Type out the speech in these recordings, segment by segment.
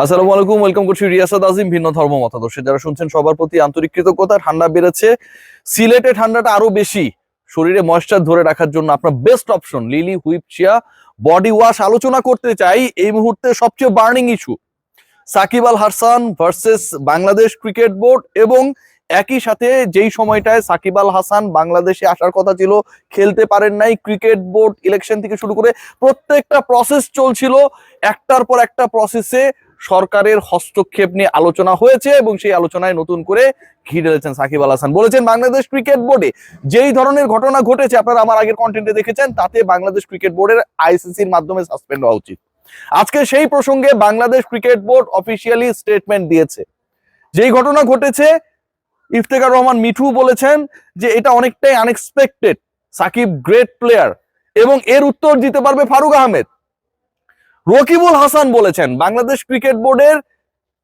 আসসালামু আলাইকুম, ওয়েলকাম করছি রিয়াসাদ আজিম, ভিন্ন ধর্ম মতাদর্শে। যারা শুনছেন সবার প্রতি আন্তরিক কৃতজ্ঞতা, ঠান্ডা বেড়েছে। সিলেটে ঠান্ডাটা আরও বেশি। শরীরে ময়েশ্চার ধরে রাখার জন্য আপনার best option lily whip chia body wash আলোচনা করতে চাই। এই মুহূর্তে সবচেয়ে burning issue Shakib Al Hasan versus Bangladesh cricket board এবং একই সাথে যেই সময়টায় সাকিব আল হাসান বাংলাদেশে আসার কথা ছিল, খেলতে পারেন নাই ক্রিকেট বোর্ড ইলেকশন থেকে শুরু করে প্রত্যেকটা প্রসেস চলছিল। একটার পর একটা প্রসেসে সরকারের হস্তক্ষেপ নিয়ে আলোচনা হয়েছে এবং সেই আলোচনায় নতুন করে ঘি ঢেলেছেন সাকিব আল হাসান। বলেছেন, বাংলাদেশ ক্রিকেট বোর্ডে যেই ধরনের ঘটনা ঘটেছে, আপনারা আমার আগের কন্টেন্টে দেখেছেন, তাতে বাংলাদেশ ক্রিকেট বোর্ডের আইসিসির মাধ্যমে সাসপেন্ড হওয়া উচিত। আজকে সেই প্রসঙ্গে Bangladesh cricket board officially statement দিয়েছে। যেই ঘটনা ঘটেছে, ইফতেখার রহমান মিঠু বলেছেন যে এটা অনেকটাই আনএক্সপেক্টেড সাকিব গ্রেট প্লেয়ার এবং এর উত্তর দিতে পারবে ফারুক আহমেদ। রকিবুল হাসান বলেছেন, বাংলাদেশ ক্রিকেট বোর্ডের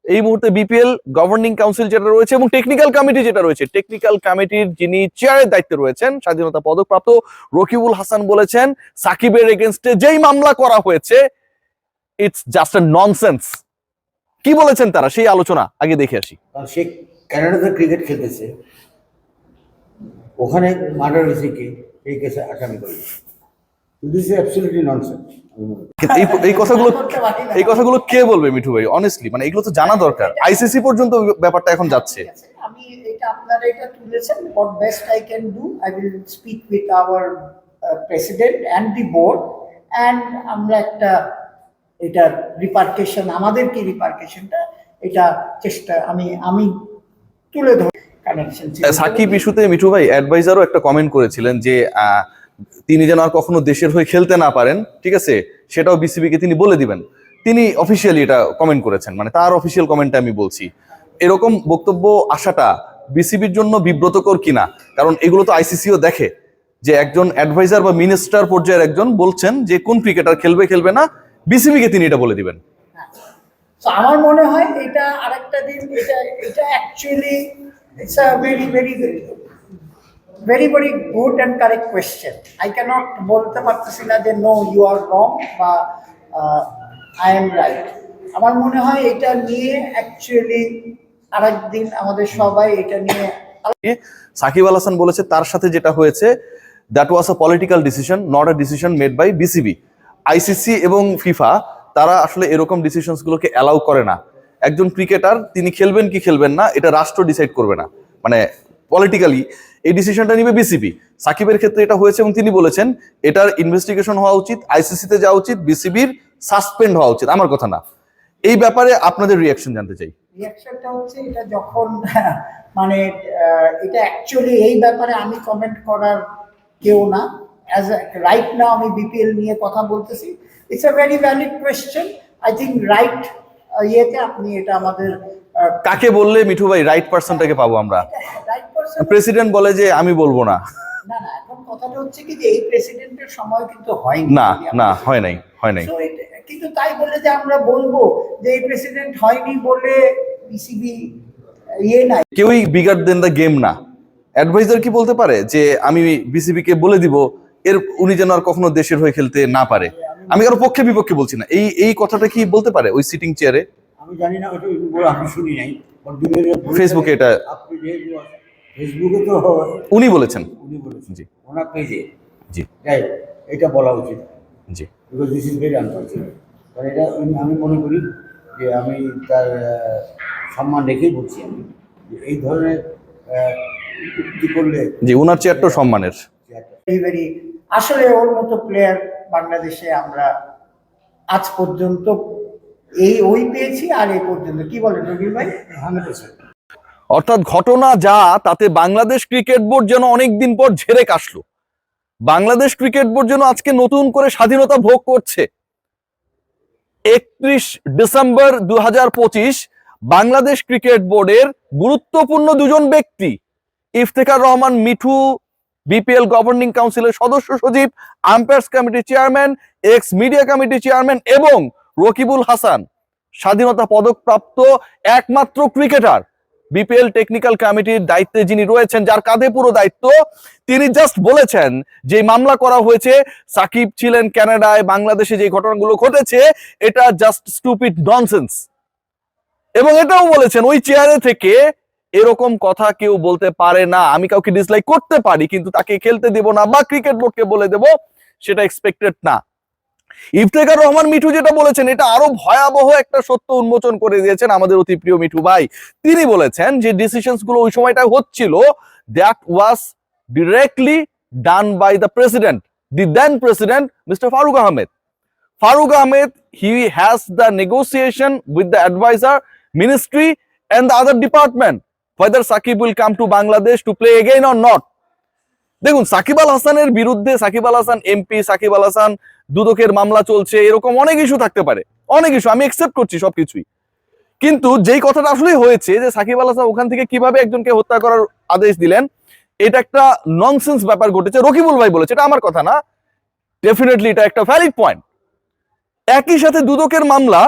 এই মুহূর্তে বিপিএল গভর্নিং কাউন্সিল যেটা রয়েছে এবং টেকনিক্যাল কমিটি যেটা রয়েছে টেকনিক্যাল কমিটির যিনি চেয়ারের দায়িত্বে রয়েছেন, স্বাধীনতা পদকপ্রাপ্ত রকিবুল হাসান বলেছেন, সাকিবের এগেনস্টে যেই মামলা করা হয়েছে ইটস জাস্ট এ ননসেন্স কি বলেছেন তারা? সেই আলোচনা আগে দেখে আসি। সে কানাডাতে ক্রিকেট খেলতেছে, ওখানে মার্ডার হয়েছে কে? এই কেসে আসামি করে দিস ইজ অ্যাবসলিউটলি ননসেন্স এই এই কথাগুলো এই কথাগুলো কে বলবে মিঠু ভাই? অনেস্টলি মানে এগুলো তো জানা দরকার। আইসিসি পর্যন্ত ব্যাপারটা এখন যাচ্ছে। আমি এটা আপনারা এটা তুলেছেন। What best I can do I will speak with our uh, president and the board and আমরা একটা এটার রিপার্কেশন আমাদের কি রিপার্কেশনটা এটা চেষ্টা আমি আমি তুলে ধর কানেকশন সাকিব ইস্যুতে মিঠু ভাই অ্যাডভাইজারও একটা কমেন্ট করেছিলেন যে আহ, তিনি যেন আর কখনো দেশের হয়ে খেলতে না পারেন, ঠিক আছে? সেটাও বিসিবি কে তিনি বলে দিবেন। তিনি অফিসিয়ালি এটা কমেন্ট করেছেন মানে তার অফিসিয়াল কমেন্টটা আমি বলছি। এরকম বক্তব্য আসাটা বিসিবির জন্য বিব্রতকর কিনা? কারণ এগুলো তো আইসিসিও দেখে যে একজন অ্যাডভাইজার বা মিনিস্টার পর্যায়ের একজন বলছেন যে কোন ক্রিকেটার খেলবে খেলবে না বিসিবি কে তিনি এটা বলে দিবেন। আমার মনে হয় এটা আরেকটা দিন, এটা এটা actually it's a very very very very good and correct question I can't বলতে পারতেছি না যে নো ইউ আর রং বা আই এম রাইট আমার মনে হয় এটা নিয়ে অ্যাকচুয়ালি আরেকদিন আমাদের সবাই এটা নিয়ে সাকিব আল হাসান বলেছে, তার সাথে যেটা হয়েছে that was a political decision not a decision made by BCB ICC এবং ফিফা তারা আসলে এরকম ডিসিশনস গুলোকে অ্যালাউ করে না। একজন ক্রিকেটার তিনি খেলবেন কি খেলবেন না, এটা রাষ্ট্র ডিসাইড করবে না। মানে পলিটিক্যালি এই ডিসিশনটা নিবে বিসিবি সাকিবের ক্ষেত্রে এটা হয়েছে এবং তিনি বলেছেন এটার ইনভেস্টিগেশন হওয়া উচিত আইসিসিতে যাওয়া উচিত বিসিবির সাসপেন্ড হওয়া উচিত। আমার কথা না। এই ব্যাপারে আপনাদের রিয়াকশন জানতে চাই। রিয়াকশনটা হচ্ছে এটা যখন মানে এটা অ্যাকচুয়ালি এই ব্যাপারে আমি কমেন্ট করার কেউ না। অ্যাজ রাইট নাও আমি বিপিএল নিয়ে কথা বলতেছি। It's a very valid question I think right ইয়েতে আপনি এটা আমাদের কাকে বললে মিঠু ভাই রাইট পার্সনটাকে পাবো আমরা? রাইট পারসন প্রেসিডেন্ট বলে যে আমি বলব না। না না কথাটা হচ্ছে কি যে এই প্রেসিডেন্টের সময় কিন্তু হয়নি। না না হয় নাই হয় নাই। কিন্তু তাই বলে যে আমরা বলব যে এই প্রেসিডেন্ট হয়নি বলে বিসিবি ইয়ে নাই। কেউই বিগার দেন দ্য গেম না। অ্যাডভাইজার কি বলতে পারে? যে আমি বিসিবি কে বলে দিব এর উনি যেন আর কখনো দেশের হয়ে খেলতে না পারে। আমি কারও পক্ষে বিপক্ষে বলছি না। এই এই কথাটা কি বলতে পারে ওই সিটিং চেয়ারে আমি জানি না আমি শুনি নাই। ফেসবুকে এটা- আপনি ফেসবুকে তো উনি বলেছেন। উনি বলেছেন। জি। ওনার পেজে। জি। যাই এটা বলা উচিত। জি। Because this is very unfortunate কারণ এটা আমি- মনে করি যে আমি তার সম্মান রেখেই বলছি আমি। যে এই ধরনের উক্তি করলে? জি উনার চেয়ারটাও সম্মানের। ভেরি আসলে ওর মতো প্লেয়ার বাংলাদেশে আমরা আজ পর্যন্ত এই ওই পেয়েছি আর এই পর্যন্ত। কি বলেন রবির ভাই? হান্ড্রেড পার্সেন্ট অর্থাৎ ঘটনা যা, তাতে বাংলাদেশ ক্রিকেট বোর্ড যেন অনেকদিন পর ঝেড়ে কাশলো। বাংলাদেশ ক্রিকেট বোর্ড যেন আজকে নতুন করে স্বাধীনতা ভোগ করছে। একত্রিশ ডিসেম্বর দু হাজার পঁচিশ বাংলাদেশ ক্রিকেট বোর্ডের গুরুত্বপূর্ণ দুজন ব্যক্তি, ইফতেখার রহমান মিঠু, বিপিএল গভর্নিং কাউন্সিলের সদস্য সচিব, আম্পায়ার্স কমিটির চেয়ারম্যান, এক্স মিডিয়া কমিটির চেয়ারম্যান এবং রকিবুল হাসান, স্বাধীনতা পদকপ্রাপ্ত একমাত্র ক্রিকেটার। বিপিএল টেকনিক্যাল কমিটির দায়িত্বে যিনি রয়েছেন, যার কাঁধে পুরো দায়িত্ব, তিনি জাস্ট বলেছেন যে মামলা করা হয়েছে, সাকিব ছিলেন কানাডায় বাংলাদেশে যে ঘটনাগুলো ঘটেছে, এটা জাস্ট স্টুপিড ননসেন্স এবং এটাও বলেছেন, ওই চেয়ারে থেকে এরকম কথা কেউ বলতে পারে না। আমি কাউকে ডিসলাইক করতে পারি, কিন্তু তাকে খেলতে দেব না বা ক্রিকেট বোর্ডকে বলে দেব, সেটা এক্সপেক্টেড না। ইফতেখার রহমান মিঠু যেটা বলেছেন, এটা আরও ভয়াবহ একটা সত্য উন্মোচন করে দিয়েছেন আমাদের অতি প্রিয় মিঠু ভাই। তিনি বলেছেন যে ডিসিশনসগুলো ওই সময়টা হচ্ছিল that was directly done by the president the then president mister Faruk Ahmed. Faruk Ahmed he has the negotiation with the adviser ministry and the other department, whether Shakib will come to Bangladesh to play again or not দেখুন, সাকিব আল হাসানের বিরুদ্ধে Shakib Al Hasan MP, Shakib Al Hasan দুদকের মামলা চলছে, এরকম অনেক issue থাকতে পারে। অনেক ইস্যু আমি একসেপ্ট করছি সবকিছুই। কিন্তু যেই কথাটা আসলে হয়েছে যে সাকিব আল হাসান ওখান থেকে কীভাবে একজনকে হত্যা করার আদেশ দিলেন, এটা একটা ননসেন্স ব্যাপার ঘটেছে, রকিবুল ভাই বলেছে, এটা আমার কথা না। ডেফিনেটলি এটা একটা ভ্যালিড পয়েন্ট একই সাথে দুদকের মামলা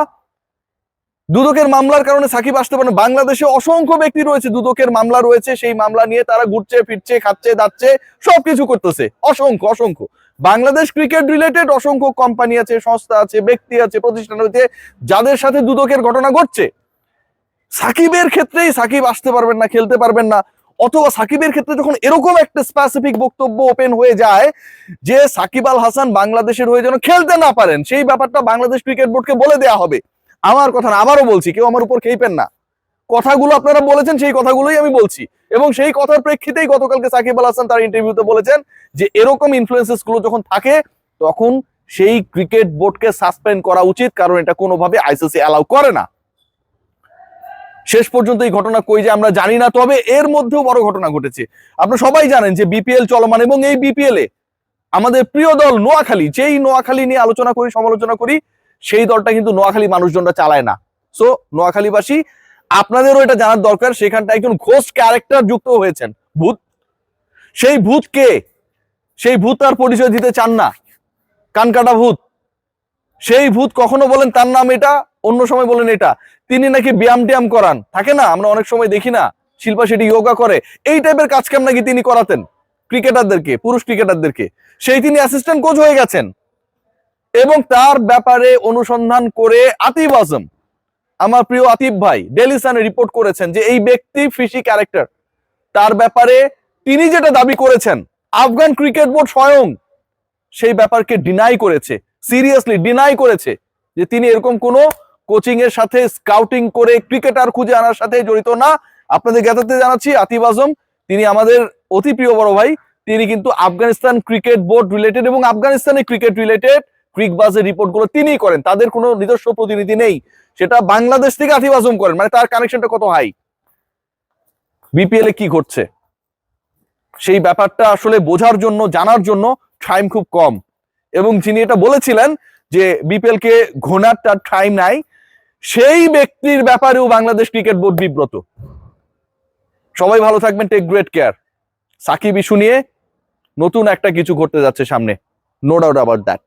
দুদকের মামলার কারণে সাকিব আসতে পারে। বাংলাদেশে অসংখ্য ব্যক্তি রয়েছে, দুদকের মামলা রয়েছে, সেই মামলা নিয়ে তারা ঘুরছে, ফিরছে, খাচ্ছে, দাচ্ছে, সবকিছু করতেছে। অসংখ্য অসংখ্য। বাংলাদেশ ক্রিকেট রিলেটেড অসংখ্য কোম্পানি আছে, সংস্থা আছে, ব্যক্তি আছে, প্রতিষ্ঠান রয়েছে, যাদের সাথে দুদকের ঘটনা ঘটছে। সাকিবের ক্ষেত্রেই সাকিব আসতে পারবেন না, খেলতে পারবেন না। অথবা সাকিবের ক্ষেত্রে যখন এরকম একটা স্পেসিফিক বক্তব্য ওপেন হয়ে যায়, যে সাকিব আল হাসান বাংলাদেশের হয়ে যেন খেলতে না পারেন, সেই ব্যাপারটা বাংলাদেশ ক্রিকেট বোর্ডকে বলে দেয়া হবে। আমার কথা না, আবারও বলছি, কেউ আমার উপর খেইপেন না। কথাগুলো আপনারা বলেছেন, সেই কথাগুলোই আমি বলছি। এবং সেই কথার প্রেক্ষিতেই গতকালকে সাকিব আল হাসান তার ইন্টারভিউতে বলেছেন যে, এরকম ইনফ্লুয়েন্সেসগুলো যখন থাকে, তখন সেই ক্রিকেট বোর্ডকে সাসপেন্ড করা উচিত, কারণ এটা কোনোভাবে আইসিসি অ্যালাউ করে না। শেষ পর্যন্ত এই ঘটনা কই যে আমরা জানি না, তবে এর মধ্যেও বড় ঘটনা ঘটেছে। আপনারা সবাই জানেন যে বিপিএল চলমান এবং এই বিপিএল এ আমাদের প্রিয় দল নোয়াখালী, যেই নোয়াখালী নিয়ে আলোচনা করি, সমালোচনা করি সেই দলটা কিন্তু নোয়াখালী মানুষজনরা চালায় না। সো নোয়াখালীবাসী, আপনাদেরও এটা জানার দরকার সেখানটা একজন ঘোষ ক্যারেক্টার যুক্ত হয়েছেন। ভূত? সেই ভূত কে? সেই ভূত তার পরিচয় দিতে চান না। কানকাটা ভূত। সেই ভূত কখনো বলেন তার নাম এটা, অন্য সময় বলেন এটা। তিনি নাকি ব্যায়াম ট্যায়াম করান। থাকে না, আমরা অনেক সময় দেখি না, শিল্পা সেটি যোগা করে। এই টাইপের কাজ কাম নাকি তিনি করাতেন। ক্রিকেটারদেরকে পুরুষ ক্রিকেটারদেরকে সেই তিনি অ্যাসিস্ট্যান্ট কোচ হয়ে গেছেন। এবং তার ব্যাপারে অনুসন্ধান করে আতিফ আজম, আমার প্রিয় আতিফ ভাই ডেলি সানে রিপোর্ট করেছেন যে এই ব্যক্তি ফিশি ক্যারেক্টার তার ব্যাপারে তিনি যেটা দাবি করেছেন, আফগান ক্রিকেট বোর্ড স্বয়ং সেই ব্যাপারকে ডিনাই করেছে সিরিয়াসলি ডিনাই করেছে, যে তিনি এরকম কোনো কোচিং এর সাথে স্কাউটিং করে ক্রিকেটার খুঁজে আনার সাথে জড়িত না। আপনাদের জ্ঞাতাতে জানাচ্ছি আতিফ আজম, তিনি আমাদের অতি প্রিয় বড় ভাই, তিনি কিন্তু আফগানিস্তান ক্রিকেট বোর্ড রিলেটেড এবং আফগানিস্তানের ক্রিকেট রিলেটেড ক্রিকবাজের রিপোর্টগুলো তিনিই করেন। তাদের কোনো নিজস্ব প্রতিনিধি নেই। সেটা বাংলাদেশ থেকে আতিফ আজম করেন। মানে তার কানেকশনটা কত হাই বিপিএল এ কি ঘটছে? সেই ব্যাপারটা আসলে বোঝার জন্য, জানার জন্য টাইম খুব কম। এবং যিনি এটা বলেছিলেন যে বিপিএল কে ঘোনার তার টাইম নাই, সেই ব্যক্তির ব্যাপারেও বাংলাদেশ ক্রিকেট বোর্ড বিব্রত। সবাই ভালো থাকবেন take great care Shakib issue নিয়ে নতুন একটা কিছু ঘটতে যাচ্ছে সামনে। No doubt about that